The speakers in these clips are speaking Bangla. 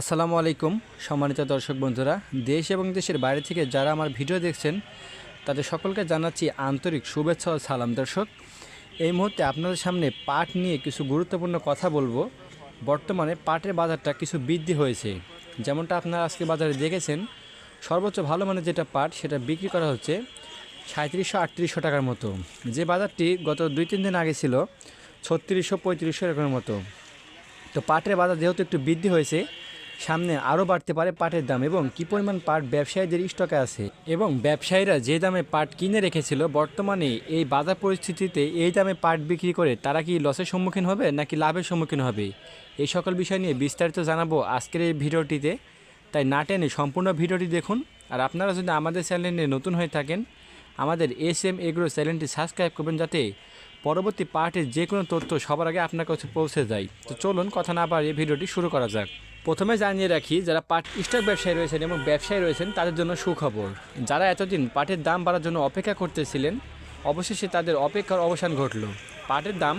আসসালামু আলাইকুম, সম্মানিত দর্শক বন্ধুরা। দেশ এবং দেশের বাইরে থেকে যারা আমার ভিডিও দেখছেন, তাদের সকলকে জানাচ্ছি আন্তরিক শুভেচ্ছা ও সালাম দর্শক। এই মুহূর্তে আপনাদের সামনে পাট নিয়ে কিছু গুরুত্বপূর্ণ কথা বলব। বর্তমানে পাটের বাজারটা কিছু বৃদ্ধি হয়েছে। যেমনটা আপনারা আজকে বাজারে দেখেছেন, সর্বোচ্চ ভালো মানের যেটা পাট, সেটা বিক্রি করা হচ্ছে সাঁত্রিশশো আটত্রিশশো টাকার মতো। যে বাজারটি গত দুই তিন দিন আগে ছিল ছত্রিশশো পঁয়ত্রিশশো এরকমের মতো। তো পাটের বাজার যেহেতু একটু বৃদ্ধি হয়েছে সামনে আরও বাড়তে পারে পাটের দাম এবং কী পরিমাণ পাট ব্যবসায়ীদের স্টকে আছে। এবং ব্যবসায়ীরা যে দামে পাট কিনে রেখেছিল, বর্তমানে এই বাজার পরিস্থিতিতে এই দামে পাট বিক্রি করে তারা কি লসের সম্মুখীন হবে নাকি লাভের সম্মুখীন হবে? এই সকল বিষয় নিয়ে বিস্তারিত জানাব আজকের এই ভিডিওটিতে। তাই না টেনে সম্পূর্ণ ভিডিওটি দেখুন। আর আপনারা যদি আমাদের চ্যানেলে নতুন হয়ে থাকেন, আমাদের এস এম এগ্রো চ্যানেলটি সাবস্ক্রাইব করবেন যাতে পরবর্তী পার্টের যে কোনো তথ্য সবার আগে আপনার কাছে পৌঁছে যায়। তো চলুন কথা না বাড়িয়ে ভিডিওটি শুরু করা যাক। প্রথমে জানিয়ে রাখি, যারা পাট স্টক ব্যবসায়ী রয়েছেন এবং ব্যবসায়ী রয়েছেন, তাদের জন্য সুখবর। যারা এতদিন পাটের দাম বাড়ার জন্য অপেক্ষা করতেছিলেন, অবশেষে তাদের অপেক্ষার অবসান ঘটলো। পাটের দাম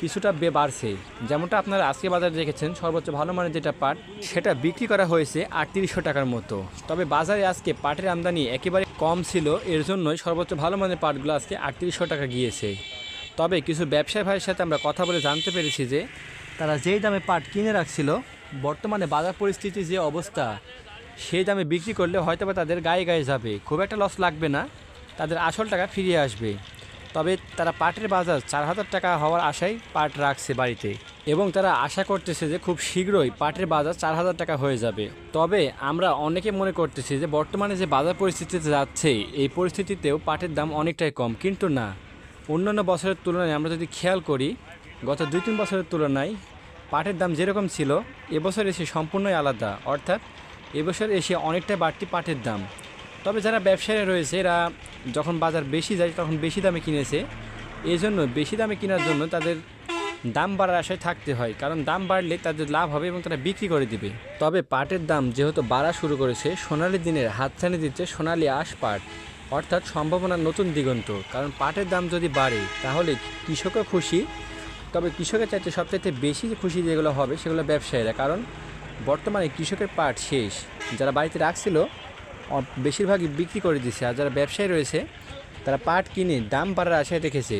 কিছুটা বে বাড়ছে। যেমনটা আপনারা আজকে বাজারে দেখেছেন, সর্বোচ্চ ভালো মানের যেটা পাট, সেটা বিক্রি করা হয়েছে আটত্রিশশো টাকার মতো। তবে বাজারে আজকে পাটের আমদানি একেবারে কম ছিল, এর জন্যই সর্বোচ্চ ভালো মানের পাটগুলো আজকে আটত্রিশশো টাকা গিয়েছে। তবে কিছু ব্যবসায়ী ভাইয়ের সাথে আমরা কথা বলে জানতে পেরেছি যে, তারা যেই দামে পাট কিনে রাখছিল বর্তমানে বাজার পরিস্থিতি যে অবস্থা, সেই দামে বিক্রি করলে হয়তো বা তাদের গায়ে গায়ে যাবে। খুব একটা লস লাগবে না, তাদের আসল টাকা ফিরিয়ে আসবে। তবে তারা পাটের বাজার চার হাজার টাকা হওয়ার আশায় পাট রাখছে বাড়িতে। এবং তারা আশা করতেছে যে খুব শীঘ্রই পাটের বাজার চার হাজার টাকা হয়ে যাবে। তবে আমরা অনেকে মনে করতেছি যে বর্তমানে যে বাজার পরিস্থিতিতে যাচ্ছে, এই পরিস্থিতিতেও পাটের দাম অনেকটাই কম। কিন্তু না, অন্যান্য বছরের তুলনায় আমরা যদি খেয়াল করি, গত দুই তিন বছরের তুলনায় পাটের দাম যেরকম ছিল, এবছর এসে সম্পূর্ণই আলাদা। অর্থাৎ এবছর এসে অনেকটাই বাড়তি পাটের দাম। তবে যারা ব্যবসায়ীরা রয়েছে, এরা যখন বাজার বেশি যায়, তখন বেশি দামে কিনেছে। এই জন্য বেশি দামে কেনার জন্য তাদের দাম বাড়ার আশায় থাকতে হয়। কারণ দাম বাড়লে তাদের লাভ হবে এবং তারা বিক্রি করে দিবে। তবে পাটের দাম যেহেতু বাড়া শুরু করেছে, সোনালি দিনের হাতছানি দিচ্ছে সোনালি আশ পাট। অর্থাৎ সম্ভাবনার নতুন দিগন্ত। কারণ পাটের দাম যদি বাড়ে, তাহলে কৃষকও খুশি। তবে কৃষকের চাইতে সবচাইতে বেশি যে খুশি যেগুলো হবে সেগুলো ব্যবসায়ীরা, কারণ বর্তমানে কৃষকের পাট শেষ। যারা বাড়িতে রাখছিল বেশিরভাগই বিক্রি করে দিচ্ছে আর যারা ব্যবসায়ী রয়েছে, তারা পাট কিনে দাম বাড়ার আশায় রেখেছে।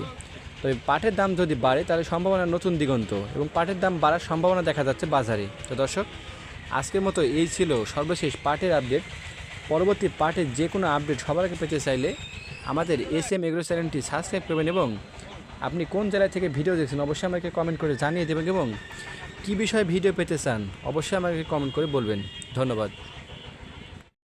তবে পাটের দাম যদি বাড়ে, তাহলে সম্ভাবনা নতুন দিগন্ত এবং পাটের দাম বাড়ার সম্ভাবনা দেখা যাচ্ছে বাজারে। তো দর্শক, আজকের মতো এই ছিল সর্বশেষ পাটের আপডেট। পরবর্তী পার্টের যে কোনো আপডেট সবার আগে পেতে চাইলে আমাদের এস এম এগ্রো চ্যানেলটি সাবস্ক্রাইব করবেন এবং আপনি কোন জেলা থেকে ভিডিও দেখছেন, অবশ্যই আমাকে কমেন্ট করে জানিয়ে দেবেন এবং কী বিষয়ে ভিডিও পেতে চান, অবশ্যই আমাকে কমেন্ট করে বলবেন। ধন্যবাদ।